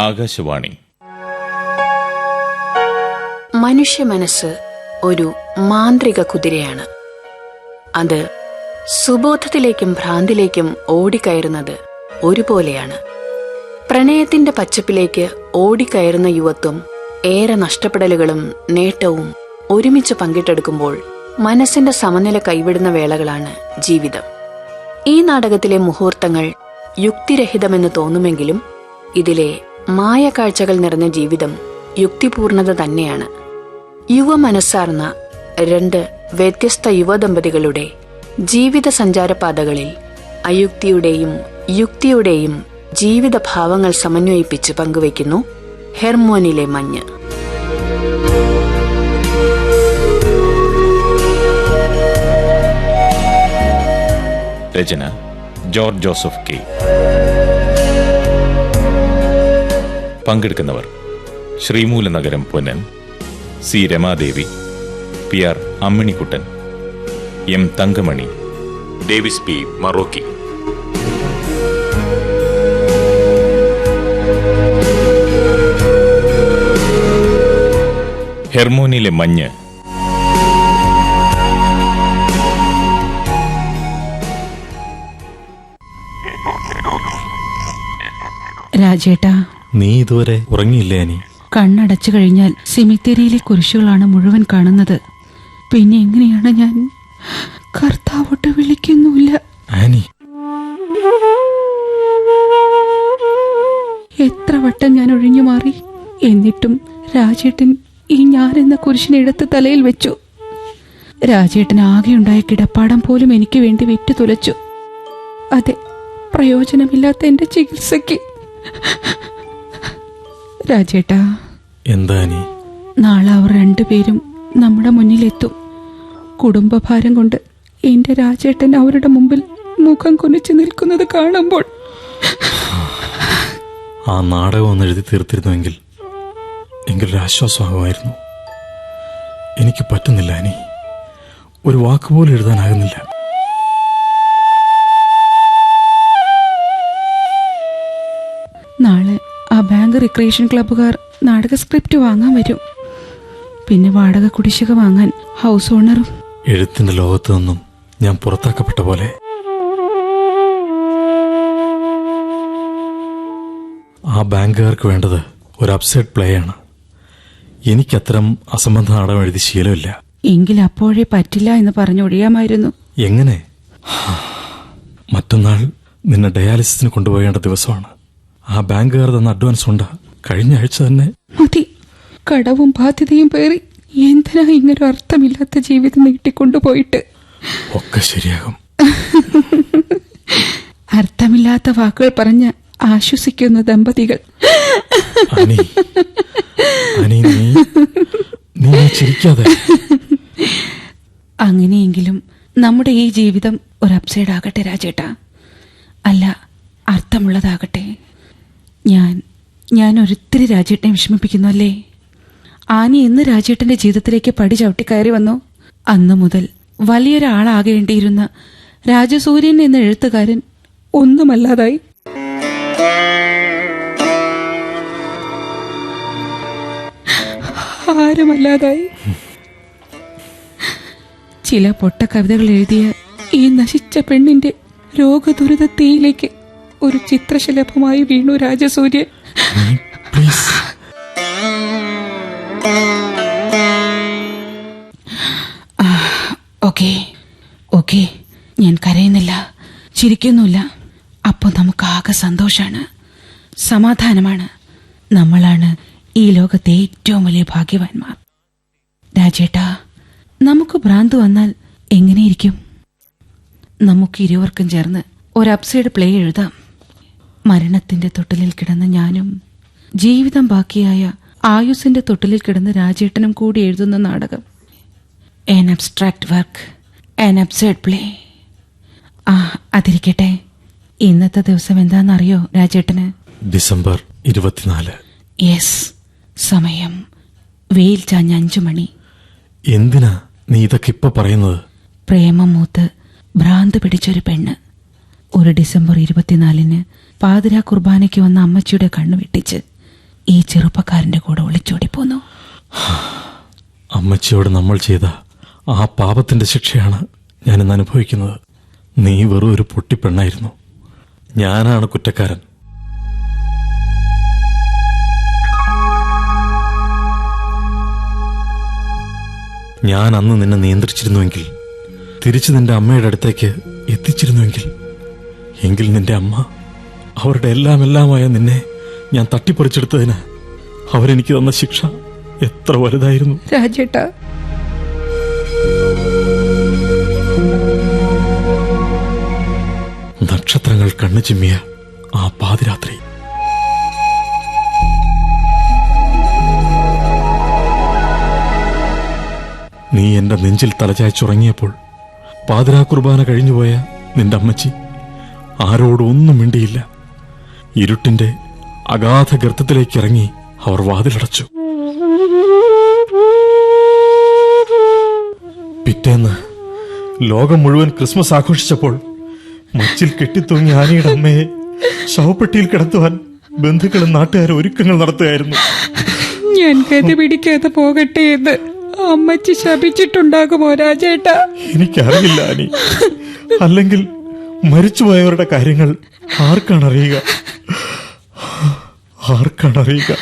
ആകാശവാണി. മനുഷ്യ മനസ്സ് ഒരു മാന്ത്രിക കുതിരയാണ്. അത് സുബോധത്തിലേക്കും ഭ്രാന്തിലേക്കും ഓടിക്കയറുന്നത് ഒരുപോലെയാണ്. പ്രണയത്തിന്റെ പച്ചപ്പിലേക്ക് ഓടിക്കയറുന്ന യുവത്വം ഏറെ നഷ്ടപ്പെടലുകളും നേട്ടവും ഒരുമിച്ച് പങ്കിട്ടെടുക്കുമ്പോൾ മനസ്സിന്റെ സമനില കൈവിടുന്ന വേളകളാണ് ജീവിതം. ഈ നാടകത്തിലെ മുഹൂർത്തങ്ങൾ യുക്തിരഹിതമെന്ന് തോന്നുമെങ്കിലും ഇതിലെ മായക്കാഴ്ചകൾ നിറഞ്ഞ ജീവിതം യുക്തിപൂർണത തന്നെയാണ്. യുവ മനസ്സാർന്ന രണ്ട് വ്യത്യസ്ത യുവദമ്പതികളുടെ ജീവിത സഞ്ചാരപാതകളിൽ അയുക്തിയുടെയും യുക്തിയുടെയും ജീവിതഭാവങ്ങൾ സമന്വയിപ്പിച്ച് പങ്കുവയ്ക്കുന്നു ഹെർമോനിലെ മഞ്ഞ്. രചന ജോർജ് ജോസഫ് കെ. പങ്കെടുക്കുന്നവർ. Sreemoolanagaram Ponnan C. Ramadevi P. R. Amminikuttan M. Thankamani Davis P. Marokki. ഹെർമോനിലെ മഞ്ഞ്. രാജേട്ടാ നീ ഇതുവരെ ഉറങ്ങിയില്ലേ അനി? കണ്ണടച്ചു കഴിഞ്ഞാൽ സിമിത്തേരിയിലെ കുരിശുകളാണ് മുഴുവൻ കാണുന്നത്. പിന്നെ എങ്ങനെയാണ് ഞാൻ കർത്താവോട്ട് വിളിക്കുന്നില്ല? ആനി എത്ര വട്ടം ഞാൻ ഒഴിഞ്ഞു മാറി. എന്നിട്ടും രാജേട്ടൻ ഈ ഞാൻ എന്ന കുരിശിനെ എടുത്ത് തലയിൽ വെച്ചു. രാജേട്ടൻ ആകെയുണ്ടായ കിടപ്പാടം പോലും എനിക്ക് വേണ്ടി വിറ്റു തുലച്ചു. അതെ പ്രയോജനമില്ലാത്ത എന്റെ ചികിത്സയ്ക്ക്. രാജേട്ടാ എന്താ നാളെ അവർ രണ്ടുപേരും നമ്മുടെ മുന്നിലെത്തും. കുടുംബഭാരം കൊണ്ട് എന്റെ രാജേട്ടൻ അവരുടെ മുമ്പിൽ മുഖം കുനിച്ചു നിൽക്കുന്നത് കാണുമ്പോൾ ആ നാടകം ഒന്ന് എഴുതി തീർത്തിരുന്നുവെങ്കിൽ എങ്കിലൊരു ആശ്വാസമാകുമായിരുന്നു. എനിക്ക് പറ്റുന്നില്ല അനി ഒരു വാക്ക് പോലും എഴുതാനാകുന്നില്ല. ബാങ്ക് റിക്രിയേഷൻ ക്ലബ്ബുകാർ നാടക സ്ക്രിപ്റ്റ് വാങ്ങാൻ വരും. പിന്നെ വാടക കുടിശ്ശിക വാങ്ങാൻ ഹൗസ് ഓണറും എഴുത്തിന്റെ ലോകത്തു നിന്നും ഞാൻ പുറത്താക്കപ്പെട്ട പോലെ. ആ ബാങ്കുകാർക്ക് വേണ്ടത് ഒരു അപ്സൈഡ് പ്ലേ ആണ്. എനിക്കത്തരം അസംബന്ധ നാടകം എഴുതി ശീലമില്ല. എങ്കിൽ അപ്പോഴേ പറ്റില്ല എന്ന് പറഞ്ഞൊഴിയാമായിരുന്നു എങ്ങനെ? മറ്റന്നാൾ നിന്നെ ഡയാലിസിസിന് കൊണ്ടുപോകേണ്ട ദിവസമാണ്. ആ ബാങ്കുകാർ തന്ന അഡ്വാൻസ് ഉണ്ടാ. കഴിഞ്ഞ ആഴ്ച തന്നെ. മതി. കടവും ബാധ്യതയും പേറി എന്തിനാ ഇങ്ങനെ അർത്ഥമില്ലാത്ത ജീവിതം നീട്ടിക്കൊണ്ടുപോയിട്ട്? ഒക്കെ ശരിയാകും. അർത്ഥമില്ലാത്ത വാക്കുകൾ പറഞ്ഞ് ആശ്വസിക്കുന്ന ദമ്പതികൾ. അനി അനി നീ നീ ചിരിക്കാതെ. അങ്ങനെയെങ്കിലും നമ്മുടെ ഈ ജീവിതം ഒരു അപ്സൈഡ് ആകട്ടെ രാജേട്ടാ. അല്ല അർത്ഥമുള്ളതാകട്ടെ. ഞാൻ ഞാൻ ഒരിത്തിരി രാജേട്ടനെ വിഷമിപ്പിക്കുന്നു അല്ലേ? ആനി എന്ന് രാജേട്ടന്റെ ജീവിതത്തിലേക്ക് പടി ചവിട്ടി കയറി വന്നു. അന്നു മുതൽ വലിയൊരാളാകേണ്ടിയിരുന്ന രാജസൂര്യൻ എന്ന എഴുത്തുകാരൻ ഒന്നുമല്ലാതായി. ആരുമല്ലാതായി. ചില പൊട്ട കവിതകൾ എഴുതിയ ഈ നശിച്ച പെണ്ണിന്റെ രോഗദുരിതത്തിയിലേക്ക് ഒരു ചിത്രശലഭമായി വീണു രാജസൂര്യൻ പ്ലീസ് ഓക്കെ ഓക്കെ. ഞാൻ കരയുന്നില്ല ചിരിക്കുന്നില്ല അപ്പോൾ നമുക്ക് ആകെ സന്തോഷാണ്. സമാധാനമാണ്. നമ്മളാണ് ഈ ലോകത്തെ ഏറ്റവും വലിയ ഭാഗ്യവാന്മാർ. രാജേട്ടാ നമുക്ക് ഭ്രാന്ത് വന്നാൽ എങ്ങനെയിരിക്കും? നമുക്ക് ഇരുവർക്കും ചേർന്ന് ഒരു അപ്സൈഡ് പ്ലേ എഴുതാം. മരണത്തിന്റെ തൊട്ടിലിൽ കിടന്ന ഞാനും ജീവിതം ബാക്കിയായ ആയുസിന്റെ തൊട്ടിലിൽ കിടന്ന രാജേട്ടനും കൂടി എഴുതുന്ന നാടകം. An abstract work an absurd play ആ അതിരിക്കട്ടെ. ഇന്നത്തെ ദിവസം എന്താണെന്നറിയോ രാജേട്ടന്? ഡിസംബർ ഇരുപത്തിനാല്. യെസ് സമയം വെയിൽ ചാഞ്ഞ അഞ്ചു മണി. എന്തിനാ നീ ഇതൊക്കെ ഇപ്പൊ പറയുന്നത്? പ്രേമം മൂത്ത് ഭ്രാന്ത് പിടിച്ചൊരു പെണ്ണ്. ഒരു ഡിസംബർ ഇരുപത്തിനാലിന് പാതിരാ കുർബാനയ്ക്ക് വന്ന അമ്മച്ചിയുടെ കണ്ണു വെട്ടിച്ച് ഈ ചെറുപ്പക്കാരന്റെ കൂടെ ഒളിച്ചോടി പോന്നു. അമ്മച്ചിയോട് നമ്മൾ ചെയ്ത ആ പാപത്തിന്റെ ശിക്ഷയാണ് ഞാനിന്ന് അനുഭവിക്കുന്നത്. നീ വെറും ഒരു പൊട്ടിപ്പെണ്ണായിരുന്നു. ഞാനാണ് കുറ്റക്കാരൻ. ഞാൻ അന്ന് നിന്നെ നിയന്ത്രിച്ചിരുന്നുവെങ്കിൽ തിരിച്ചു നിന്റെ അമ്മയുടെ അടുത്തേക്ക് എത്തിച്ചിരുന്നുവെങ്കിൽ എങ്കിൽ നിന്റെ അമ്മ അവരുടെ എല്ലാം എല്ലാമായ നിന്നെ ഞാൻ തട്ടിപ്പറിച്ചെടുത്തതിന് അവരെനിക്ക് തന്ന ശിക്ഷ എത്ര വലുതായിരുന്നു. രാജേട്ട. നക്ഷത്രങ്ങൾ കണ്ണു ചിമ്മിയ ആ പാതിരാത്രി. നീ എന്റെ നെഞ്ചിൽ തലചായ്ച്ചുറങ്ങിയപ്പോൾ പാതിരാ കുർബാന കഴിഞ്ഞുപോയ നിന്റെ അമ്മച്ചി ആരോടൊന്നും മിണ്ടിയില്ല. ഇരുട്ടിന്റെ അഗാധ ഗർത്തത്തിലേക്ക് ഇറങ്ങി അവർ വാതിലടച്ചു. പിറ്റേന്ന് ലോകം മുഴുവൻ ക്രിസ്മസ് ആഘോഷിച്ചപ്പോൾ മച്ചിൽ കെട്ടിത്തൂങ്ങി ആനയുടെ അമ്മയെ ശവപ്പെട്ടിയിൽ കിടത്തുവാൻ ബന്ധുക്കളും നാട്ടുകാരും ഒരുക്കങ്ങൾ നടത്തുകയായിരുന്നു. ഞാൻ കഥ പിടിക്കാതെ പോകട്ടെ എന്ന് അമ്മച്ചി ശപിച്ചിട്ടുണ്ടാകുമോ രാജേട്ട? എനിക്കറിയില്ല അനി അല്ലെങ്കിൽ മരിച്ചുപോയവരുടെ കാര്യങ്ങൾ ആർക്കാണ് അറിയുക? ആർക്കാണ് അറിയുക?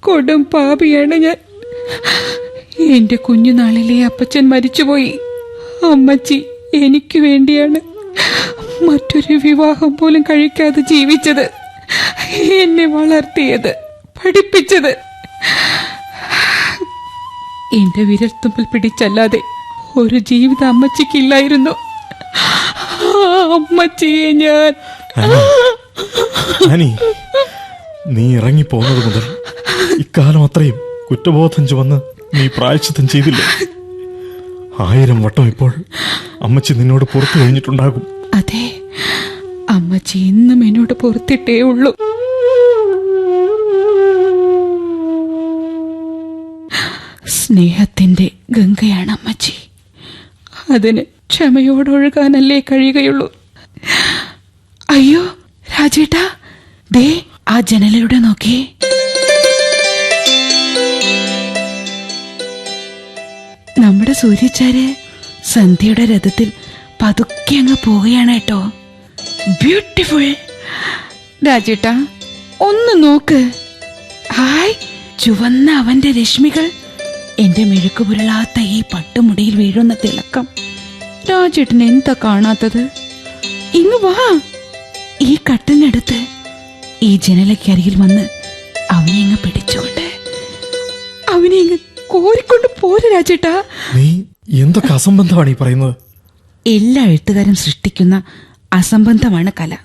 കൊടും പാപിയാണ് ഞാൻ. എന്റെ കുഞ്ഞുനാളിലെ അപ്പച്ചൻ മരിച്ചുപോയി. അമ്മച്ചി എനിക്ക് വേണ്ടിയാണ് മറ്റൊരു വിവാഹം പോലും കഴിക്കാതെ ജീവിച്ചത്. എന്നെ വളർത്തിയത് പഠിപ്പിച്ചത്. എന്റെ വിരൽത്തുമ്പിൽ പിടിച്ചല്ലാതെ ഒരു ജീവിതം അമ്മച്ചിക്കില്ലായിരുന്നു. അമ്മച്ചിയെ ഞാൻ നീ ഇറങ്ങി പോകുന്നത് മുതൽ ഇക്കാലം അത്രയും കുറ്റബോധം ചുമന്ന് നീ പ്രായശ്ചിത്തം ചെയ്തില്ല? ആയിരം വട്ടം ഇപ്പോൾ അമ്മച്ചി നിന്നോട് പുറത്തു കഴിഞ്ഞിട്ടുണ്ടാകും. അതെ അമ്മച്ചി എന്നും എന്നോട് പുറത്തിട്ടേ ഉള്ളൂ. സ്നേഹത്തിന്റെ ഗംഗയാണ് അമ്മച്ചി. അതിന് ക്ഷമയോടൊഴുകാനല്ലേ കഴിയുകയുള്ളൂ. അയ്യോ രാജേട്ടാ ദേ ആ ജനലിലൂടെ നോക്കി. നമ്മുടെ സൂര്യച്ചാര് സന്ധ്യയുടെ രഥത്തിൽ പതുക്കെ അങ്ങ് പോവുകയാണ് കേട്ടോ. ബ്യൂട്ടിഫുൾ രാജേട്ടാ ഒന്ന് നോക്ക്. ഹായ് ചുവന്ന അവന്റെ രശ്മികൾ എന്റെ മെഴുക്ക് പുരളാത്ത ഈ പട്ടുമുടിയിൽ വീഴുന്ന തിളക്കം. രാജേട്ടൻ എന്താ കാണാത്തത്? ഇങ്ങ് വാ. ഈ കട്ടിനടുത്ത് ഈ ജനലക്കരിയിൽ വന്ന് അവനെ അങ്ങ് പിടിച്ചുകൊണ്ട് അവനെ അങ്ങ് കോരിക്കൊണ്ട് പോരെ രാജേട്ടാ. നീ എന്തൊക്കെ അസംബന്ധമാണ് ഈ പറയുന്നത്? എല്ലാ എഴുത്തുകാരും സൃഷ്ടിക്കുന്ന അസംബന്ധമാണ് കല.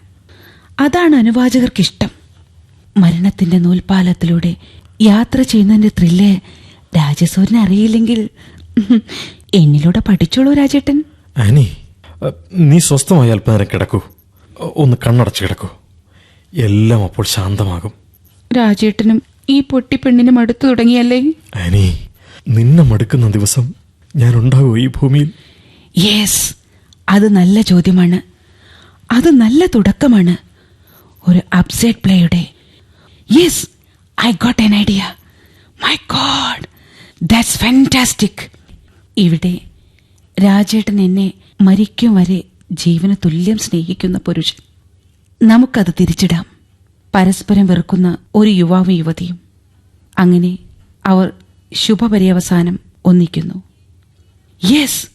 അതാണ് അനുവാചകർക്കിഷ്ടം. മരണത്തിന്റെ നൂൽപാലത്തിലൂടെ യാത്ര ചെയ്യുന്നതിന്റെ ത്രില്ല് രാജസൂരനെ അറിയില്ലെങ്കിൽ എന്നിലൂടെ പഠിച്ചോളൂ രാജേട്ടൻ. ആനി നീ സ്വസ്ഥമായി അല്പനേരം കിടക്കൂ. ഒന്ന് കണ്ണടച്ച് കിടക്കൂ. എല്ലാം അപ്പോൾ ശാന്തമാകും. രാജേട്ടനും ഈ പൊട്ടിപ്പെണ്ണിനും അടുത്തു തുടങ്ങിയല്ലേ? ആനി നിന്നെ മടുക്കുന്ന ദിവസം ഞാൻ ഉണ്ടാകുമോ ഈ ഭൂമിയിൽ. യെസ് അത് നല്ല ചോദ്യമാണ്. അത് നല്ല തുടക്കമാണ്. ഒരു upset പ്ലേയുടെ yes I got an idea my god that's fantastic ഇവിടെ രാജേട്ടൻ എന്നെ മരിക്കും വരെ ജീവന് തുല്യം സ്നേഹിക്കുന്ന പുരുഷൻ. നമുക്കത് തിരിച്ചിടാം. പരസ്പരം വെറുക്കുന്ന ഒരു യുവാവും യുവതിയും. അങ്ങനെ അവർ ശുഭപര്യവസാനം ഒന്നിക്കുന്നു. Yes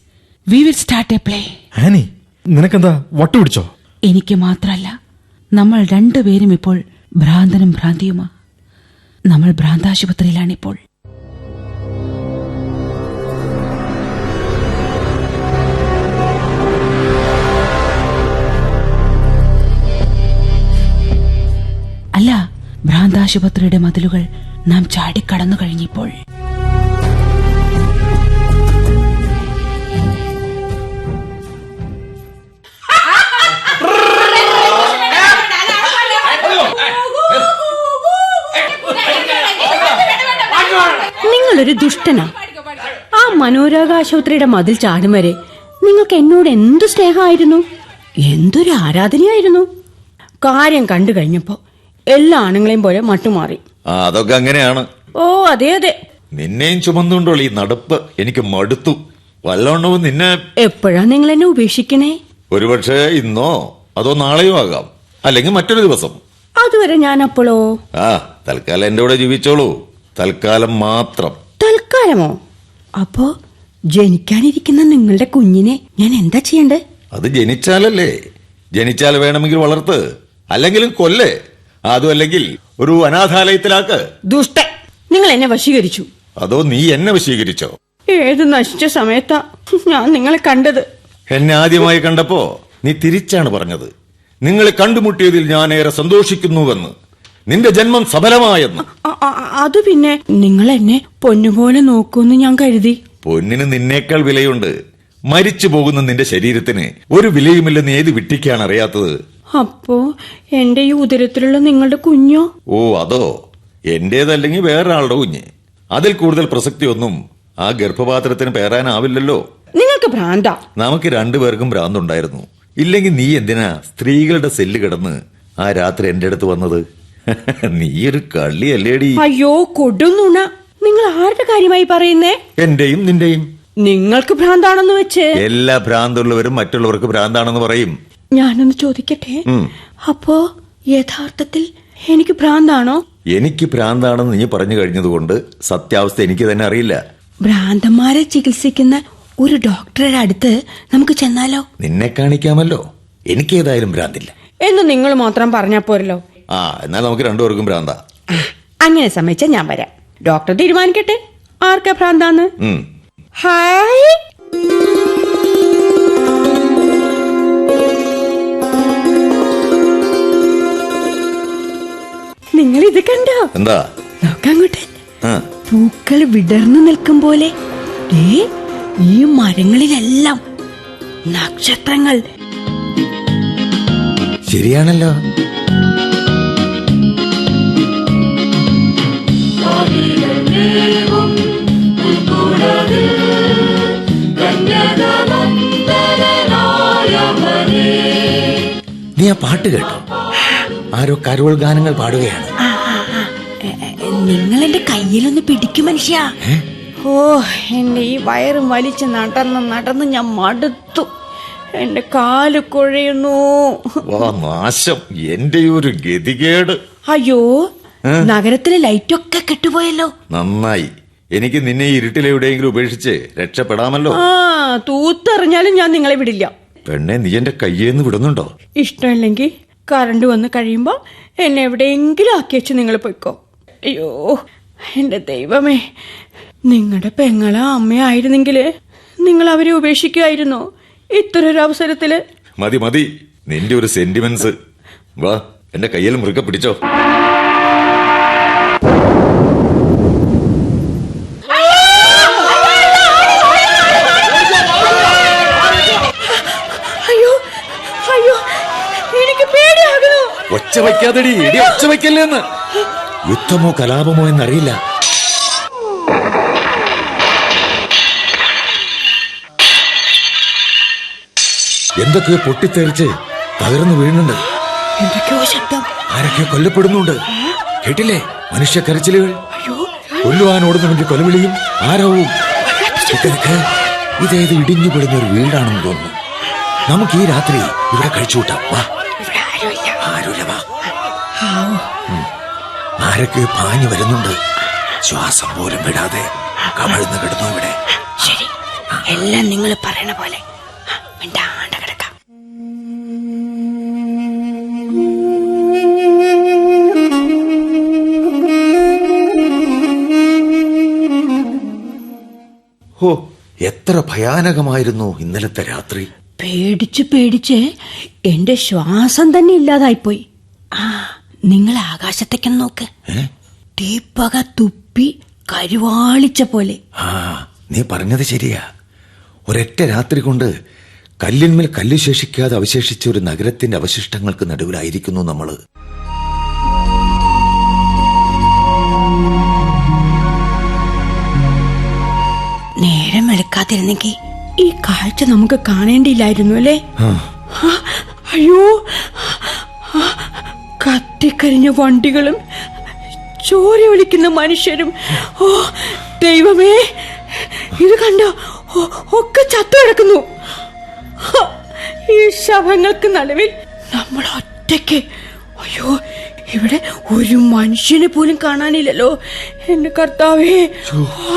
we will start a play Annie നിനക്കെന്താ വട്ടുപിടിച്ചോ എനിക്ക് മാത്രല്ല നമ്മൾ രണ്ടുപേരും ഇപ്പോൾ ഭ്രാന്തനും ഭ്രാന്തിയുമാ. നമ്മൾ ഭ്രാന്താശുപത്രിയിലാണിപ്പോൾ. ഭ്രാന്താശുപത്രിയുടെ മതിലുകൾ നാം ചാടിക്കടന്നു കഴിഞ്ഞപ്പോൾ. നിങ്ങളൊരു ദുഷ്ടനാ. ആ മനോരോഗാശുപത്രിയുടെ മതിൽ ചാടും വരെ നിങ്ങൾക്ക് എന്നോട് എന്തു സ്നേഹമായിരുന്നു? എന്തൊരു ആരാധനയായിരുന്നു? കാര്യം കണ്ടു കഴിഞ്ഞപ്പോ എല്ലാ ആണുങ്ങളെയും പോലെ മട്ടുമാറി അതൊക്കെ അങ്ങനെയാണ്. ഓ അതെ അതെ. നിന്നെയും ചുമന്നുകൊണ്ടുള്ള ഈ നടപ്പ്. എനിക്ക് മടുത്തു. വല്ലോണ്ടോ നിന്നെ എപ്പോഴാ നിങ്ങൾ എന്നെ ഉപേക്ഷിക്കണേ? ഒരുപക്ഷെ ഇന്നോ അതോ നാളെയോ ആകാം. അല്ലെങ്കിൽ മറ്റൊരു ദിവസം. അതുവരെ ഞാൻ അപ്പോഴോ ആ തൽക്കാലം എന്റെ കൂടെ ജീവിച്ചോളൂ. തൽക്കാലം മാത്രം. തൽക്കാലമോ? അപ്പോ ജനിക്കാനിരിക്കുന്ന നിങ്ങളുടെ കുഞ്ഞിനെ ഞാൻ എന്താ ചെയ്യണ്ടേ? അത് ജനിച്ചാലല്ലേ? ജനിച്ചാൽ വേണമെങ്കിൽ വളർത്ത്. അല്ലെങ്കിലും കൊല്ലേ. അതും അല്ലെങ്കിൽ ഒരു അനാഥാലയത്തിലാക്ക്. ദുഷ്ട നിങ്ങൾ എന്നെ വശീകരിച്ചു. അതോ നീ എന്നെ വശീകരിച്ചോ? ഏത് നശിച്ച സമയത്താ ഞാൻ നിങ്ങളെ കണ്ടത്? എന്നെ ആദ്യമായി കണ്ടപ്പോ നീ തിരിച്ചാണ് പറഞ്ഞത്. നിങ്ങളെ കണ്ടുമുട്ടിയതിൽ ഞാൻ ഏറെ സന്തോഷിക്കുന്നുവെന്ന്. നിന്റെ ജന്മം സഫലമായെന്ന്. അ- അ- അത് പിന്നെ നിങ്ങൾ എന്നെ പൊന്നുപോലെ നോക്കൂന്ന് ഞാൻ കരുതി. പൊന്നിന് നിന്നേക്കാൾ വിലയുണ്ട്. മരിച്ചു പോകുന്ന നിന്റെ ശരീരത്തിന് ഒരു വിലയുമില്ലെന്ന് ഏത് വിട്ടിക്കാണ് അറിയാത്തത്? അപ്പോ എന്റെ ഈ ഉദരത്തിലുള്ള നിങ്ങളുടെ കുഞ്ഞോ? ഓ അതോ? എന്റേതല്ലെങ്കിൽ വേറൊരാളുടെ കുഞ്ഞ്. അതിൽ കൂടുതൽ പ്രസക്തിയൊന്നും ആ ഗർഭപാത്രത്തിന് പേരാനാവില്ലല്ലോ. നിങ്ങൾക്ക് ഭ്രാന്ത. നമുക്ക് രണ്ടുപേർക്കും ഭ്രാന്തുണ്ടായിരുന്നു. ഇല്ലെങ്കിൽ നീ എന്തിനാ സ്ത്രീകളുടെ സെല്ല് കിടന്ന് ആ രാത്രി എന്റെ അടുത്ത് വന്നത്? നീ ഒരു കള്ളിയല്ലേടി. അയ്യോ കൊടുന്നുണ. നിങ്ങൾ ആരുടെ കാര്യമായി പറയുന്നേ? എന്റെയും നിന്റെയും. നിങ്ങൾക്ക് ഭ്രാന്താണെന്ന് വെച്ച്. എല്ലാ ഭ്രാന്തുള്ളവരും മറ്റുള്ളവർക്ക് ഭ്രാന്താണെന്ന് പറയും. ഞാനൊന്ന് ചോദിക്കട്ടെ. അപ്പോ യഥാർത്ഥത്തിൽ എനിക്ക് ഭ്രാന്താണോ? എനിക്ക് ഭ്രാന്താണെന്ന് നീ പറഞ്ഞു കഴിഞ്ഞതുകൊണ്ട് സത്യാവസ്ഥ എനിക്ക് തന്നെ അറിയില്ല. ഭ്രാന്തന്മാരെ ചികിത്സിക്കുന്ന ഒരു ഡോക്ടറുടെ അടുത്ത് നമുക്ക് ചെന്നാലോ? നിന്നെ കാണിക്കാമല്ലോ. എനിക്ക് ഏതായാലും ഭ്രാന്തില്ല. എന്ന് നിങ്ങൾ മാത്രം പറഞ്ഞാ പോരല്ലോ. ആ എന്നാൽ നമുക്ക് രണ്ടുപേർക്കും ഭ്രാന്ത. അങ്ങനെ സമ്മതിച്ചാ ഞാൻ വരാം. ഡോക്ടർ തീരുമാനിക്കട്ടെ? ആർക്കാ ഭ്രാന്താന്ന്? ഹായ്! നിങ്ങൾ ഇത് കണ്ടോ? എന്താ? നോക്കാങ്ങോട്ടെ. പൂക്കൾ വിടർന്നു നിൽക്കും പോലെ. ഈ മരങ്ങളിലെല്ലാം നക്ഷത്രങ്ങൾ. ശരിയാണല്ലോ. നീ ആ പാട്ട് കേട്ടോ. ആരോ കരോൾ ഗാനങ്ങൾ പാടുകയാണ്. നിങ്ങൾ എന്റെ കയ്യിലൊന്ന് പിടിക്കും മനുഷ്യ. ഓ എന്റെ ഈ വയറ് വലിച്ച് നടന്ന് നടന്ന് ഞാൻ മടുത്തു. എന്റെ കാൽ കുഴയുന്നു. നാശം. എന്റെ ഒരു ഗതികേട്. അയ്യോ നഗരത്തിലെ ലൈറ്റൊക്കെ കെട്ടുപോയല്ലോ. നന്നായി. എനിക്ക് നിന്നെ ഈ ഇരുട്ടിലെവിടെയെങ്കിലും ഉപേക്ഷിച്ച് രക്ഷപ്പെടാമല്ലോ. ആ തൂത്തെറിഞ്ഞാലും ഞാൻ നിങ്ങളെ വിടില്ല. പെണ്ണെ നീ എന്റെ കയ്യേന്ന് വിടുന്നുണ്ടോ? ഇഷ്ടമില്ലെങ്കിൽ കറണ്ട് വന്ന് കഴിയുമ്പോൾ എന്നെ എവിടെയെങ്കിലും ആക്കി വെച്ച് നിങ്ങൾ പൊയ്ക്കോ. അയ്യോ എന്റെ ദൈവമേ. നിങ്ങളുടെ പെങ്ങളെ അമ്മയായിരുന്നെങ്കിൽ നിങ്ങൾ അവരെ ഉപേക്ഷിക്കുമായിരുന്നു ഇത്ര ഒരു അവസരത്തിൽ. മതി മതി. നിന്റെ ഒരു സെന്റിമെന്റ്സ് വാ എന്റെ കയ്യിൽ മുറുകെ പിടിച്ചോ. ഒച്ച വയ്ക്കാതെടി ഇടി ഒച്ച വയ്ക്കല്ലേന്ന് യുദ്ധമോ കലാപമോ എന്നറിയില്ല. എന്തൊക്കെ പൊട്ടിത്തെറിച്ച് തകർന്നു വീഴുന്നുണ്ട്. എന്തൊക്കെയോ ശബ്ദം. ആരൊക്കെയോ കൊല്ലപ്പെടുന്നുണ്ട്. കേട്ടില്ലേ? മനുഷ്യ കരച്ചിലുകൾ. അയ്യോ. കൊല്ലുവാൻ ഓടുന്നവന്റെ കൊലവിളിയും ആരവും. ഇതേത് ഇടിഞ്ഞുപെടുന്ന ഒരു വീടാണെന്ന് തോന്നുന്നു. നമുക്ക് ഈ രാത്രി ഇവിടെ കഴിച്ചുകൂട്ടാം. വാ. ഇവിടെ ആരുമില്ല ആരുമില്ല വാ ആരൊക്കെ പാഞ്ഞു വരുന്നുണ്ട്? ശ്വാസം പോലും വിടാതെ കമഴ്ന്ന് കിടന്നു ഇവിടെ? ശരി. എല്ലാം നിങ്ങൾ പറയണ പോലെ. മിണ്ടാണ്ട് കിടക്കാം. ഹോ എത്ര ഭയാനകമായിരുന്നു ഇന്നലത്തെ രാത്രി. പേടിച്ച് പേടിച്ച് എന്റെ ശ്വാസം തന്നെ ഇല്ലാതായിപ്പോയി. ആ നിങ്ങൾ ആകാശത്തേക്ക് നോക്ക്? തീപ്പക തുപ്പി കരുവാളിച്ച പോലെ. ആ നീ പറഞ്ഞത് ശരിയാ. ഒരൊറ്റ രാത്രി കൊണ്ട് കല്ലിന്മേൽ കല്ല് ശേഷിക്കാതെ അവശേഷിച്ച ഒരു നഗരത്തിന്റെ അവശിഷ്ടങ്ങൾക്ക് നടുവിലായിരിക്കുന്നു നമ്മൾ. നേരം വെളുക്കാതിരുന്നെങ്കിൽ ഈ കാഴ്ച നമുക്ക് കാണേണ്ടിയില്ലായിരുന്നു അല്ലേ? അയ്യോ. കത്തിക്കരിഞ്ഞ വണ്ടികളും ചോര വിളിക്കുന്ന മനുഷ്യരും. ഓ ദൈവമേ. ഇത് കണ്ടോ? ഒക്കെ ചത്തു കിടക്കുന്നു. ഈ ശവങ്ങൾക്ക് നടുവിൽ നമ്മൾ ഒറ്റയ്ക്ക്. അയ്യോ ഇവിടെ ഒരു മനുഷ്യനെ പോലും കാണാനില്ലല്ലോ. എന്റെ കർത്താവേ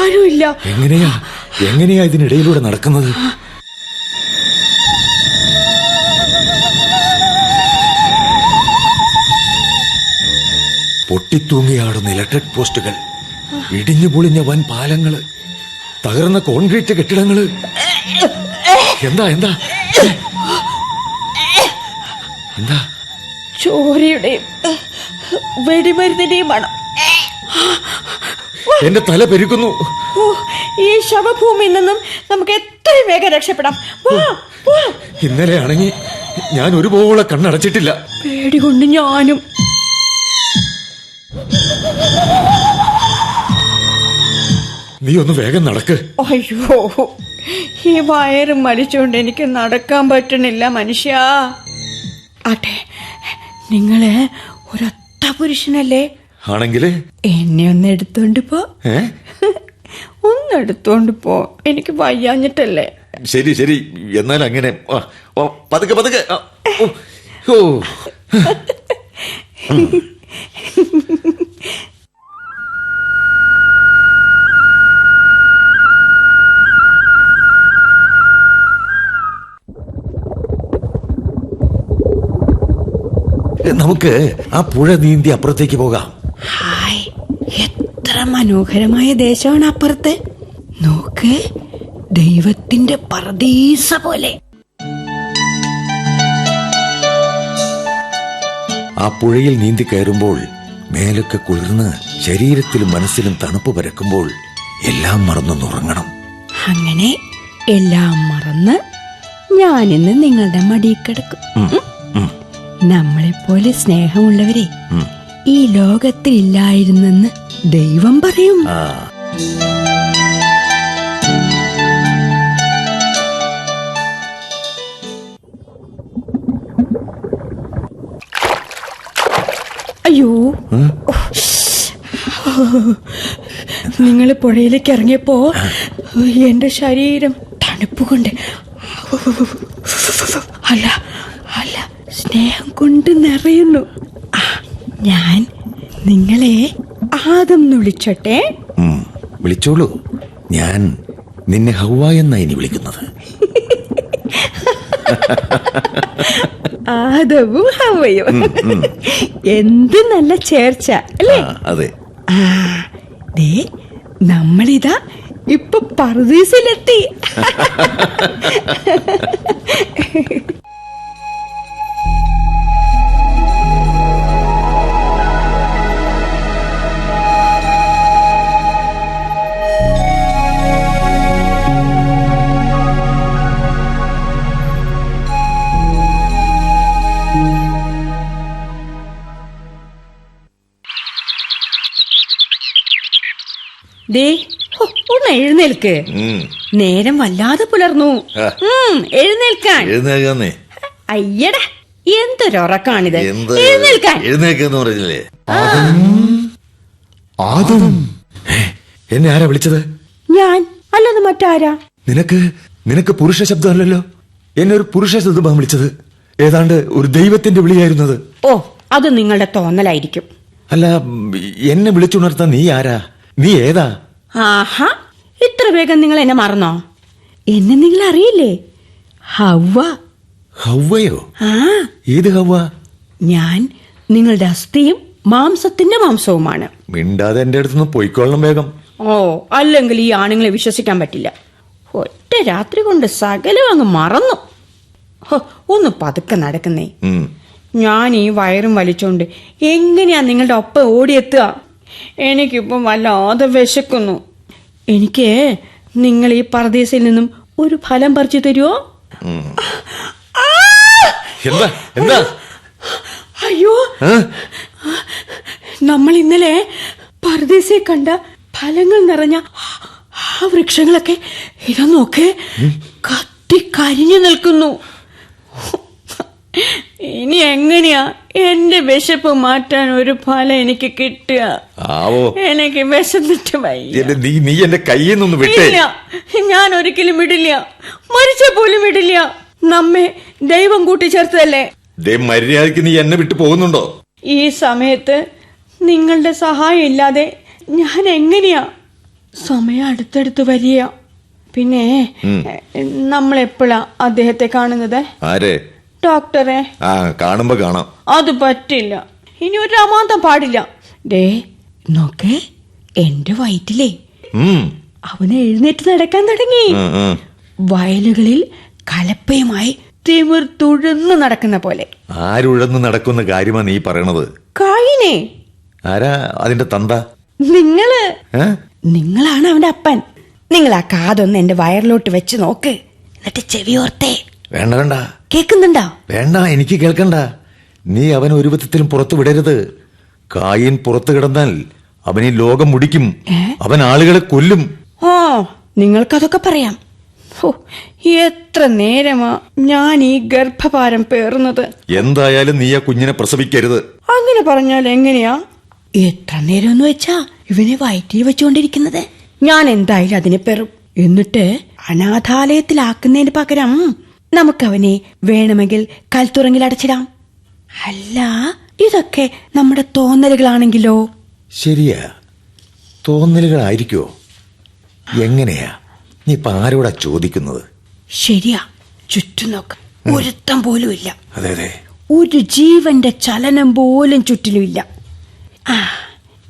ആരുമില്ല. എങ്ങനെയാ? എങ്ങനെയാ ഇതിനിടയിലൂടെ നടക്കുന്നത്? പൊട്ടിത്തൂങ്ങിയാടുന്ന ഇലക്ട്രിക് പോസ്റ്റുകൾ ഇടിഞ്ഞു പൊളിഞ്ഞ വൻ പാലങ്ങൾ തകർന്ന കോൺക്രീറ്റ് കെട്ടിടങ്ങൾ. എന്താ എന്താ? എന്താ? ചോരയുടെയും വെടിമരുന്നിന്റെയും മണം എന്റെ തല പെരുക്കുന്നു. ഈ ശവഭൂമിയിൽ നിന്നും നമുക്ക് എത്രയും വേഗം രക്ഷപ്പെടാം. ഇന്നലെ ആണെങ്കിൽ ഞാൻ ഒരു പോളെ കണ്ണടച്ചിട്ടില്ല. പേടി കൊണ്ട് ഞാനും. നീ ഒന്ന് വേഗം നടക്ക്. അയ്യോ ഈ വയറ് മരിച്ചുകൊണ്ട് എനിക്ക് നടക്കാൻ പറ്റണില്ല മനുഷ്യ. ആട്ടെ നിങ്ങൾ ഒരൊത്ത പുരുഷനല്ലേ? ആണെങ്കിൽ? എന്നെ ഒന്ന് എടുത്തോണ്ട് പോ. ഏ? ഒന്ന് എടുത്തോണ്ട് പോ. എനിക്ക് വയ്യാഞ്ഞിട്ടല്ലേ? ശരി ശരി. എന്നാൽ അങ്ങനെ. ആ, പതുക്കെ പതുക്കെ. ആ, ഓ, ഓ. നമുക്ക് ആ പുഴ നീന്തി അപ്പുറത്തേക്ക് പോകാം. ഹായ് എത്ര മനോഹരമായ ദേശമാണ് അപ്പുറത്ത്. നോക്ക് ദൈവത്തിന്റെ പറദീസ പോലെ. ആ പുഴയിൽ നീന്തി കയറുമ്പോൾ മേലൊക്കെ കുളിർന്ന് ശരീരത്തിലും മനസ്സിലും തണുപ്പ് പരക്കുമ്പോൾ എല്ലാം മറന്നൊന്നുറങ്ങണം. അങ്ങനെ എല്ലാം മറന്ന് ഞാനിന്ന് നിങ്ങളുടെ മടിയിൽ കിടക്കും? നമ്മളെപ്പോലെ സ്നേഹമുള്ളവരെ ഈ ലോകത്തിൽ ഇല്ലായിരുന്നെന്ന് ദൈവം പറയും. ആ. അയ്യോ. നിങ്ങൾ പുഴയിലേക്ക് ഇറങ്ങിയപ്പോ എന്റെ ശരീരം തണുപ്പ് കൊണ്ട് അല്ല അല്ല സ്നേഹം കൊണ്ട് നിറയുന്നു. ഞാൻ നിങ്ങളെ ആദം വിളിച്ചട്ടെ? വിളിച്ചോളൂ. ഞാൻ നിന്നെ ഹൗവ എന്നാ ഇനി വിളിക്കുന്നത്. ആദവും ഹവയും. എന്ത് നല്ല ചേർച്ച അല്ലേ? അതെ. ദേ നമ്മളിതാ ഇപ്പൊ പർദീസിലെത്തി. ദേ ഒന്ന് എഴുന്നേൽക്ക്. നേരം വല്ലാതെ പുലർന്നു. എഴുന്നേൽക്കാൻ. എഴുന്നേൽക്കാന്നേ. അയ്യട എന്തൊരുറക്കാണിത്. എഴുന്നേൽക്കാൻ. പറഞ്ഞില്ലേ? ആദം. എന്നെ ആരാ വിളിച്ചത്? ഞാൻ അല്ലാതെ മറ്റാരാ? നിനക്ക് നിനക്ക് പുരുഷ ശബ്ദമല്ലല്ലോ? എന്നെ ഒരു പുരുഷ ശബ്ദമാണ് വിളിച്ചത്. ഏതാണ്ട് ഒരു ദൈവത്തിന്റെ വിളിയായിരുന്നത്. ഓ അത് നിങ്ങളുടെ തോന്നലായിരിക്കും. അല്ല എന്നെ വിളിച്ചുണർത്താൻ നീ ആരാ? നീ ഏതാ? ആഹാ ഇത്ര വേഗം നിങ്ങൾ എന്നെ മറന്നോ? എന്നെ നിങ്ങൾ അറിയില്ലേ? ഹവ്വ. ഹവ്വയോ? ആ. ഏത് ഹവ ഞാൻ നിങ്ങളുടെ അസ്ഥിയും മാംസത്തിന്റെ മാംസവുമാണ്. മിണ്ടാതെ എന്റെ അടുത്തുനിന്ന് പൊയ്ക്കൊള്ളണം വേഗം. ഓ അല്ലെങ്കിൽ ഈ ആണുങ്ങളെ വിശ്വസിക്കാൻ പറ്റില്ല. ഒറ്റ രാത്രി കൊണ്ട് സകലം അങ്ങ് മറന്നു. ഹോ, ഒന്ന് പതുക്കെ നടക്കുന്നേ. ഉം. ഞാൻ ഈ വയറും വലിച്ചോണ്ട് എങ്ങനെയാ നിങ്ങളുടെ ഒപ്പം ഓടിയെത്തുക? എനിക്കിപ്പം വല്ലാതെ വിശക്കുന്നു. എനിക്ക് നിങ്ങൾ ഈ പർദേശയിൽ നിന്നും ഒരു ഫലം പറിച്ചു തരുമോ എന്താ? എന്താ? അയ്യോ! നമ്മൾ ഇന്നലെ പർദേശയെ കണ്ട ഫലങ്ങൾ നിറഞ്ഞ ആ വൃക്ഷങ്ങളൊക്കെ ഇതാ നോക്കേ കത്തി കരിഞ്ഞു നിൽക്കുന്നു. ഇനി എങ്ങനെയാ എന്റെ വിശപ്പ് മാറ്റാൻ ഒരു ഫലം എനിക്ക് കിട്ടുക? ആവോ. എനിക്ക് വിശന്നിട്ട് വയ്യ. നീ നീ എന്റെ കയ്യിൽ നിന്ന് വിട്ടേ. ഞാൻ ഒരിക്കലും വിടില്ല. മരിച്ച പോലും വിടില്ല. നമ്മെ ദൈവം കൂട്ടിച്ചേർത്തതല്ലേ? മര്യാദയ്ക്ക് നീ എന്നെ വിട്ടു പോകുന്നുണ്ടോ? ഈ സമയത്ത് നിങ്ങളുടെ സഹായം ഇല്ലാതെ ഞാൻ എങ്ങനെയാ? സമയം അടുത്തടുത്ത് വരിക പിന്നെ നമ്മൾ എപ്പോഴാ അദ്ദേഹത്തെ കാണുന്നത്? ആരെ? ഡോക്ടറെ. ആ കാണുമ്പോ കാണാം. അത് പറ്റില്ല. ഇനി ഒരു അമാന്തം പാടില്ല. ദേ നോക്കേ എന്റെ വയറ്റിലേ. ഉം, അവന് എഴുന്നേറ്റ് നടക്കാൻ തുടങ്ങി. ഉം, ഉം. വയലുകളിൽ കലപ്പയുമായി തിമിർ തുഴന്ന് നടക്കുന്ന പോലെ. ആരുഴന്ന് നടക്കുന്ന കാര്യമാ നീ പറയണത്. കായിനെ. ആരാ അതിന്റെ തന്ത? നിങ്ങൾ. ഏ? നിങ്ങളാണ് അവന്റെ അപ്പൻ. നിങ്ങൾ ആ കാതൊന്ന് എന്റെ വയറിലോട്ട് വെച്ച് നോക്ക്. എന്നിട്ട് ചെവി ഓർത്തേ. വേണ്ട വേണ്ട. കേക്കുന്നുണ്ടോ വേണ്ട എനിക്ക് കേൾക്കണ്ട. നീ അവൻ ഒരു വിധത്തിലും പുറത്തു വിടരുത്. കായിൻ പുറത്തു കിടന്നാൽ അവൻ ഈ ലോകം മുടിക്കും. അവൻ ആളുകളെ കൊല്ലും. ഓ നിങ്ങൾക്കതൊക്കെ പറയാം. ഹോ, എത്ര നേരമാ ഞാൻ ഈ ഗർഭഭാരം പേറുന്നത്. എന്തായാലും നീ ആ കുഞ്ഞിനെ പ്രസവിക്കരുത്. അങ്ങനെ പറഞ്ഞാൽ എങ്ങനെയാ? എത്ര നേരം എന്ന് വെച്ചാ ഇവനെ വയറ്റിൽ വെച്ചുകൊണ്ടിരിക്കുന്നത്? ഞാൻ എന്തായാലും അതിനെ പെറും. എന്നിട്ട് അനാഥാലയത്തിലാക്കുന്നതിന് പകരം നമുക്കവനെ വേണമെങ്കിൽ കൽത്തുറങ്ങിൽ അടച്ചിടാം. അല്ല ഇതൊക്കെ നമ്മുടെ തോന്നലുകളാണെങ്കിലോ? ശരിയാ. തോന്നലുകളായിരിക്കോ? എങ്ങനെയാ? നീ ഇപ്പൊ ആരോടാ ചോദിക്കുന്നത്? ശരിയാ. ചുറ്റും നോക്ക്. ഒരുത്തം പോലും ഇല്ല. അതെ അതെ. ഒരു ജീവന്റെ ചലനം പോലും ചുറ്റിലുമില്ല ആ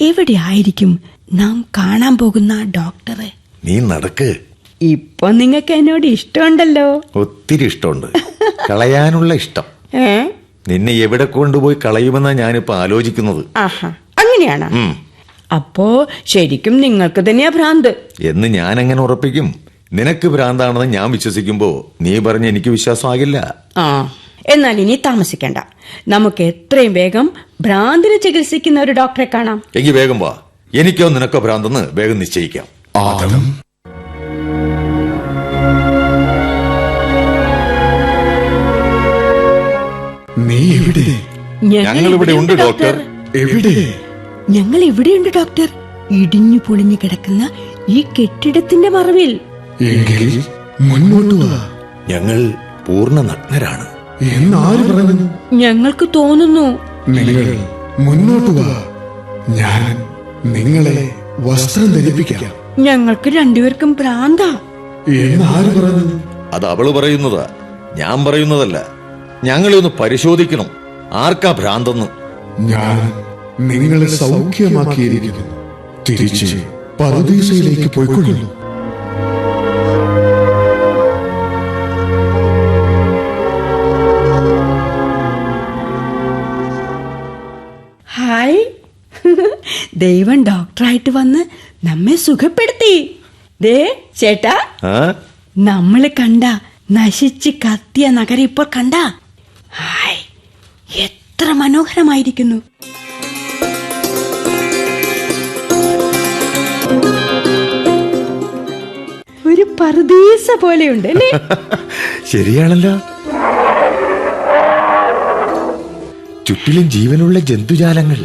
എവിടെ ആയിരിക്കും നാം കാണാൻ പോകുന്ന ഡോക്ടറെ? നീ നടക്ക്. ഇപ്പൊ നിങ്ങക്ക് എന്നോട് ഇഷ്ടമുണ്ടല്ലോ. ഒത്തിരി ഇഷ്ടമുണ്ട്. കളയാനുള്ള ഇഷ്ടം. ഏ? നിന്നെ എവിടെ കൊണ്ടുപോയി കളയുമെന്നാ ഞാനിപ്പോ ആലോചിക്കുന്നത്. ആഹാ അങ്ങനെയാണ്? അപ്പോ ശരിക്കും നിങ്ങൾക്ക് തന്നെയാ ഭ്രാന്ത്. എന്ന് ഞാൻ എങ്ങനെ ഉറപ്പിക്കും? നിനക്ക് ഭ്രാന്താണെന്ന് ഞാൻ വിശ്വസിക്കുമ്പോ നീ പറഞ്ഞ എനിക്ക് വിശ്വാസമാകില്ല. ആ എന്നാൽ ഇനി താമസിക്കണ്ട. നമുക്ക് എത്രയും വേഗം ഭ്രാന്തിനെ ചികിത്സിക്കുന്ന ഒരു ഡോക്ടറെ കാണാം. എങ്കിൽ വേഗം വാ. എനിക്കോ നിനക്കോ ഭ്രാന്തെന്ന് വേഗം നിശ്ചയിക്കാം. നീ എവിടെ? ഞങ്ങൾ ഇവിടെ ഉണ്ട് ഡോക്ടർ. എവിടെ? ഞങ്ങൾ ഇവിടെയുണ്ട് ഡോക്ടർ. ഇടിഞ്ഞു പൊളിഞ്ഞു കിടക്കുന്ന ഈ കെട്ടിടത്തിന്റെ മറവിൽ. എങ്കിൽ മുന്നോട്ട് വാ. ഞങ്ങൾ പൂർണ നഗ്നരാണ്. എന്നാര് പറഞ്ഞു ഞങ്ങൾക്ക് തോന്നുന്നു. നിങ്ങൾ മുന്നോട്ട് വാ. ഞാൻ നിങ്ങളെ വസ്ത്രം ധരിപ്പിക്കാം. ഞങ്ങൾക്ക് രണ്ടുപേർക്കും ഭ്രാന്താ. എന്നാര് പറഞ്ഞു അത് അവൾ പറയുന്നതാ. ഞാൻ പറയുന്നതല്ല. ഞങ്ങളെ ഒന്ന് പരിശോധിക്കണം. ആർക്കാ ഭ്രാന്തെന്ന്? ഞാൻ നിങ്ങളെ സൗഖ്യമാക്കിയിരിക്കുന്നു. തിരിച്ച് പറുദീസയിലേക്ക് പോയിക്കൊള്ളുന്നു ഹായ്. ദൈവം ഡോക്ടറായിട്ട് വന്ന് നമ്മെ സുഖപ്പെടുത്തി. ദേ ചേട്ടാ. ആ? നമ്മൾ കണ്ട നശിച്ച് കത്തിയ നഗരം ഇപ്പോൾ കണ്ട? ഹായ് എത്ര മനോഹരമായിരിക്കുന്നു. ഒരു പർദീസ പോലെയുണ്ട് അല്ലേ? ശരിയാണല്ലോ. ചുറ്റിലും ജീവനുള്ള ജന്തുജാലങ്ങൾ.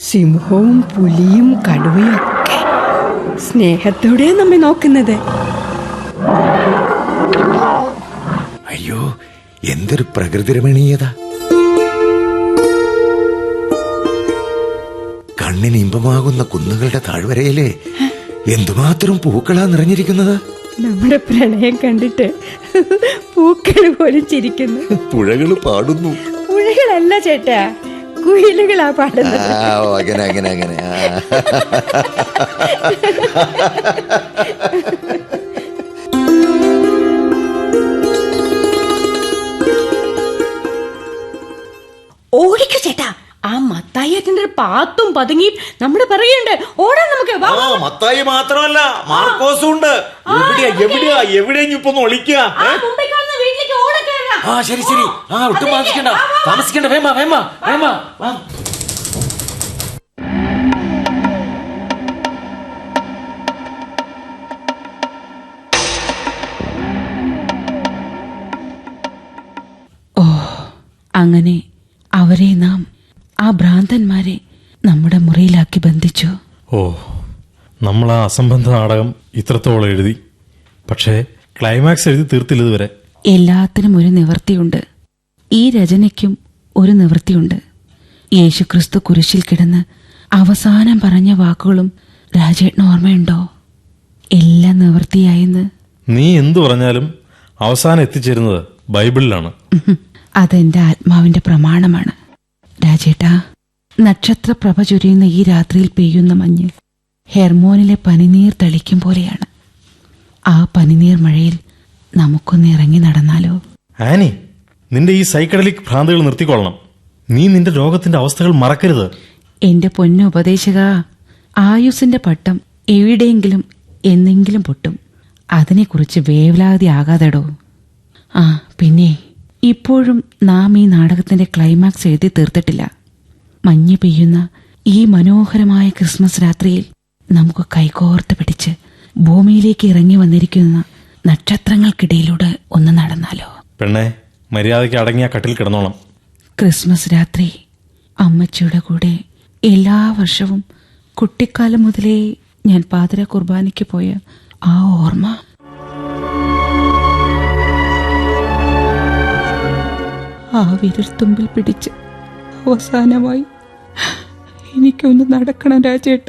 സിംഹവും പുലിയും കടുവയും ഒക്കെ സ്നേഹത്തോടെ നമ്മെ നോക്കുന്നത്. എന്തൊരു പ്രകൃതി രമണീയത കണ്ണിന് ഇമ്പമാകുന്ന കുന്നുകളുടെ താഴ്വരയിലെ എന്തുമാത്രം പൂക്കളാ നിറഞ്ഞിരിക്കുന്നത്? നമ്മുടെ പ്രണയം കണ്ടിട്ട് പൂക്കൾ പോലും ചിരിക്കുന്നു. പുഴകൾ പാടുന്നു. പുഴകളല്ല ചേട്ടാ കുയിലുകളാ പാടുന്നത്. അങ്ങനെ അങ്ങനെ അങ്ങനെ ഓടിക്കോ ചേട്ടാ. ആ മത്തായിയേട്ടന്റെ പാത്തും പതുങ്ങി നമ്മുടെ പറയുണ്ട് ഓടാൻ നമുക്ക്. വാ, വാ, മത്തായി മാത്രമല്ല മാർക്കോസും ഉണ്ട് എവിടെയാ എവിടെയാ എവിടെയാ ഇപ്പൊ ഒന്ന് ഒളിക്കുക ആ മുമ്പിൽ കാണുന്ന വീട്ടിലേക്ക് ഓടക്കേറാ ആ ശരി ശരി. ആ ഒട്ടും താമസിക്കണ്ട താമസിക്കണ്ട. വേമ വേമ വേമ വാ. ഓ അങ്ങനെ അവരെ നാം ആ ഭ്രാന്തന്മാരെ നമ്മുടെ മുറിയിലാക്കി ബന്ധിച്ചു. ഓ നമ്മൾ ആ അസംബന്ധ നാടകം ഇത്രത്തോളം എഴുതി. പക്ഷേ ക്ലൈമാക്സ് എഴുതി തീർത്തില്ല ഇതുവരെ എല്ലാത്തിനും ഒരു നിവൃത്തിയുണ്ട് ഈ രചനയ്ക്കും ഒരു നിവൃത്തിയുണ്ട് യേശുക്രിസ്തു കുരിശിൽ കിടന്ന് അവസാനം പറഞ്ഞ വാക്കുകളും രാജേട്ടന് ഓർമ്മയുണ്ടോ? എല്ലാം നിവൃത്തിയായെന്ന് നീ എന്തു പറഞ്ഞാലും അവസാനം എത്തിച്ചേരുന്നത് ബൈബിളിലാണ്. ഉഹും. അതെന്റെ ആത്മാവിന്റെ പ്രമാണമാണ്. രാജേട്ടാ നക്ഷത്രപ്രഭ ചൊരിയുന്ന ഈ രാത്രിയിൽ പെയ്യുന്ന മഞ്ഞ് ഹെർമോനിലെ പനിനീർ തളിക്കും പോലെയാണ്. ആ പനിനീർ മഴയിൽ നമുക്കൊന്ന് ഇറങ്ങി നടന്നാലോ? ആനി നിന്റെ ഈ സൈക്കഡലിക് ഭ്രാന്തുകൾ നിർത്തിക്കൊള്ളണം. നീ നിന്റെ രോഗത്തിന്റെ അവസ്ഥകൾ മറക്കരുത്. എന്റെ പൊന്നുപദേശക ആയുസിന്റെ പട്ടം എവിടെയെങ്കിലും എന്നെങ്കിലും പൊട്ടും. അതിനെക്കുറിച്ച് വേവലാതി ആകാതെടോ. ആ പിന്നെ? ഇപ്പോഴും നാം ഈ നാടകത്തിന്റെ ക്ലൈമാക്സ് എഴുതി തീർത്തിട്ടില്ല. മഞ്ഞ് പെയ്യുന്ന ഈ മനോഹരമായ ക്രിസ്മസ് രാത്രിയിൽ നമുക്ക് കൈകോർത്ത് പിടിച്ച് ഭൂമിയിലേക്ക് ഇറങ്ങി വന്നിരിക്കുന്ന നക്ഷത്രങ്ങൾക്കിടയിലൂടെ ഒന്ന് നടന്നാലോ? പെണ്ണേ മര്യാദയ്ക്ക് അടങ്ങിയ കട്ടിൽ കിടന്നോണം. ക്രിസ്മസ് രാത്രി അമ്മച്ചിയുടെ കൂടെ എല്ലാ വർഷവും കുട്ടിക്കാലം മുതലേ ഞാൻ പാതിര കുർബാനയ്ക്ക് പോയ ആ ഓർമ്മ ആ വിരൽത്തുമ്പിൽ പിടിച്ച് അവസാനമായി എനിക്കൊന്ന് നടക്കണം രാജേട്ട.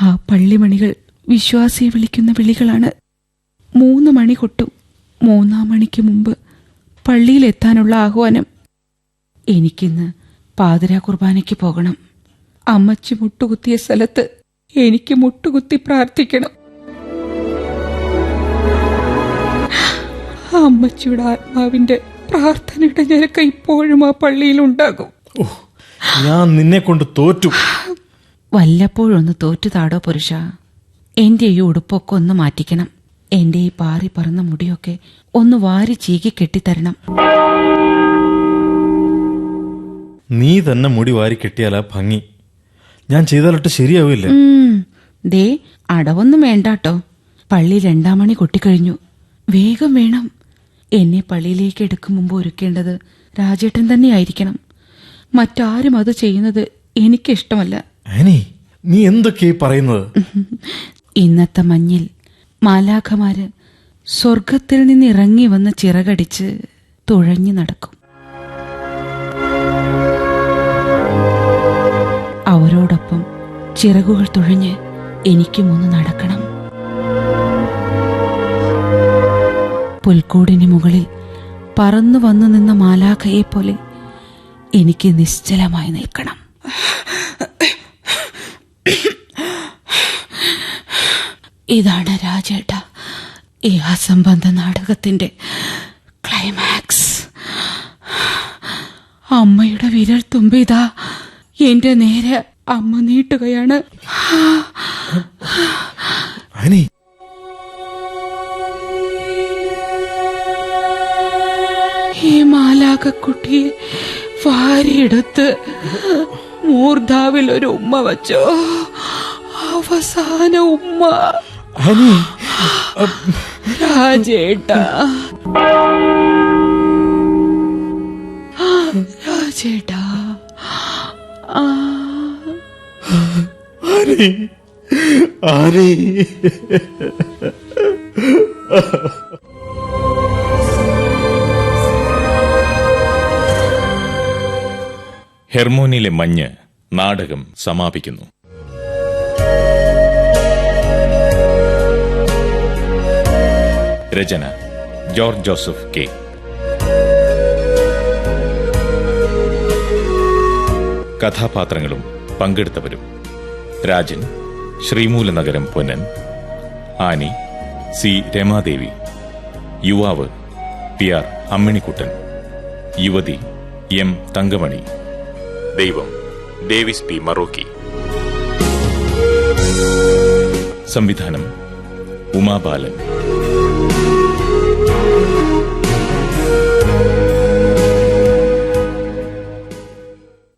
ആ പള്ളിമണികൾ വിശ്വാസിയെ വിളിക്കുന്ന വിളികളാണ്. മൂന്ന് മണി കൊട്ടു മൂന്നാം മണിക്ക് മുമ്പ് പള്ളിയിലെത്താനുള്ള ആഹ്വാനം. എനിക്കിന്ന് പാതിരാ കുർബാനയ്ക്ക് പോകണം. അമ്മച്ചി മുട്ടുകുത്തിയ സ്ഥലത്ത് എനിക്ക് മുട്ടുകുത്തി പ്രാർത്ഥിക്കണം. ആ അമ്മച്ചിയുടെ ആത്മാവിന്റെ പ്രാർത്ഥനയുടെ ഞരക്ക ഇപ്പോഴും ആ പള്ളിയിലുണ്ടാകും. ഉണ്ടാകും ഞാൻ നിന്നെ കൊണ്ട് തോറ്റു. വല്ലപ്പോഴൊന്ന് തോറ്റുതാടോ പുരുഷ. എന്റെ ഈ ഉടുപ്പൊക്കെ ഒന്ന് മാറ്റിക്കണം. എന്റെ ഈ പാറി പറന്ന മുടിയൊക്കെ ഒന്ന് വാരി ചീകി കെട്ടിത്തരണം. നീ തന്നെ മുടി വാരി കെട്ടിയാലാ ഭംഗി. ഞാൻ ചെയ്താലൊട്ട് ശരിയാവില്ല. ദേ അടവൊന്നും വേണ്ടാട്ടോ. പള്ളി രണ്ടാം മണി കൊട്ടിക്കഴിഞ്ഞു. വേഗം വേണം. എന്നെ പള്ളിയിലേക്ക് എടുക്കും മുമ്പ് ഒരുക്കേണ്ടത് രാജേട്ടൻ തന്നെയായിരിക്കണം. മറ്റാരും അത് ചെയ്യുന്നത് എനിക്കിഷ്ടമല്ല. നീ എന്തൊക്കെയാ പറയുന്നത്? ഇന്നത്തെ മഞ്ഞിൽ മാലാഖമാര് സ്വർഗത്തിൽ നിന്ന് ഇറങ്ങി വന്ന് ചിറകടിച്ച് തുഴഞ്ഞു നടക്കും. അവരോടൊപ്പം ചിറകുകൾ തുഴഞ്ഞ് എനിക്കും ഒന്ന് നടക്കണം. പുൽക്കൂടിന് മുകളിൽ പറന്നു വന്നു നിന്ന മാലാഖയെ പോലെ എനിക്ക് നിശ്ചലമായി നിൽക്കണം. ഇതാണ് രാജേട്ട. ഈ അസംബന്ധ നാടകത്തിന്റെ ക്ലൈമാക്സ്. അമ്മയുടെ വിരൽ തുമ്പിതാ. എന്റെ നേരെ അമ്മ നീട്ടുകയാണ്. ഈ മാലാകക്കുട്ടിയെ വാരിയെടുത്ത് മൂർധാവിൽ ഒരു ഉമ്മ വച്ചോ. അവസാന ഉമ്മ. രാജേട്ട. രാജേട്ട. ആ. ഹെർമോനിലെ മഞ്ഞ് നാടകം സമാപിക്കുന്നു. രചന ജോർജ് ജോസഫ് കെ. കഥാപാത്രങ്ങളും പങ്കെടുത്തവരും രാജൻ ശ്രീമൂലനഗരം പൊന്നൻ ആനി സി രമാദേവി യുവാവ് പി ആർ അമ്മിണിക്കുട്ടൻ യുവതി എം തങ്കമണി ദൈവം. Davis P. മറോക്കി. സംവിധാനം ഉമാബാലൻ